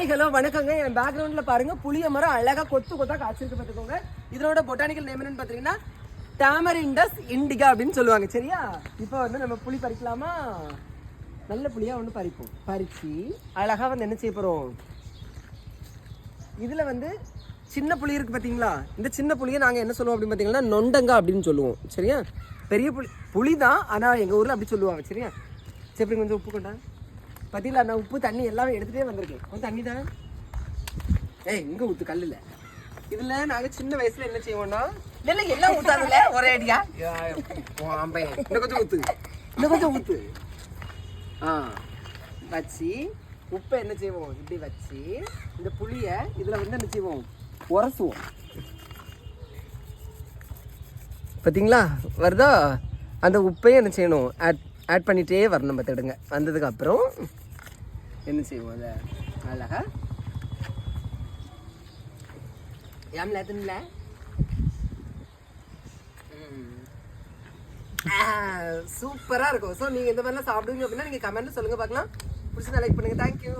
Hi hello வணக்கங்க. என் பேக்ரவுண்டில் பாருங்கள் புளிய மரம் அழகா கொத்து கொத்தாக காய்ச்சிருக்கு பார்த்துக்கோங்க இதனோட பொட்டானிக்கல் நேம் என்னன்னு பார்த்தீங்கன்னா டேமரிண்டஸ் இண்டிகா அப்படின்னு சொல்லுவாங்க. சரியா? இப்போ வந்து நம்ம புளி பறிக்கலாமா? நல்ல புளியாக ஒன்று பறிப்போம். பறித்து அழகாக வந்து என்ன செய்ய போகிறோம் இதில் வந்து சின்ன புளி இருக்குது பார்த்தீங்களா இந்த சின்ன புளியை நாங்கள் என்ன சொல்லுவோம் அப்படின்னு பார்த்தீங்கன்னா நொண்டங்கா அப்படின்னு சொல்லுவோம். சரியா? பெரிய புளி புளி தான் ஆனால் எங்கள் ஊரில் அப்படி சொல்லுவாங்க. சரியா? சரி கொஞ்சம் உப்பு கொண்டா பாத்தீங்களா நான் உப்பு தண்ணி எல்லாமே எடுத்துட்டே வந்திருக்கேன் கொஞ்சம் தண்ணி தான்? ஏய் இங்க ஊத்து கல்லுல. இதுல நாங்க சின்ன வயசுல என்ன செய்வோம்னா இல்ல எல்லாம் ஊத்தாதுல ஒரே அடியா? இன்னும் கொஞ்சம் ஊத்து. இன்னும் கொஞ்சம் ஊத்து. ஆ வச்சு உப்பை என்ன செய்வோம்? இப்படி வச்சு இந்த புளியை இதுல வந்து என்ன செய்வோம்? உரசுவோம். பார்த்தீங்களா வருதா? அந்த உப்பையும் என்ன செய்யணும்? ஆட் ஆட் பண்ணிகிட்டே வரணும் பார்த்துடுங்க வந்ததுக்கு அப்புறம் என்ன செய்வோம் அதை? அழகா. ஏம்ல எத்தனில் சூப்பராக இருக்கும். ஸோ நீங்கள் இந்த மாதிரிலாம் சாப்பிடுவீங்க அப்படின்னா நீங்கள் கமெண்ட்டில் சொல்லுங்கள் பார்க்கலாம். பிடிச்சி லைக் பண்ணுங்கள் தேங்க்யூ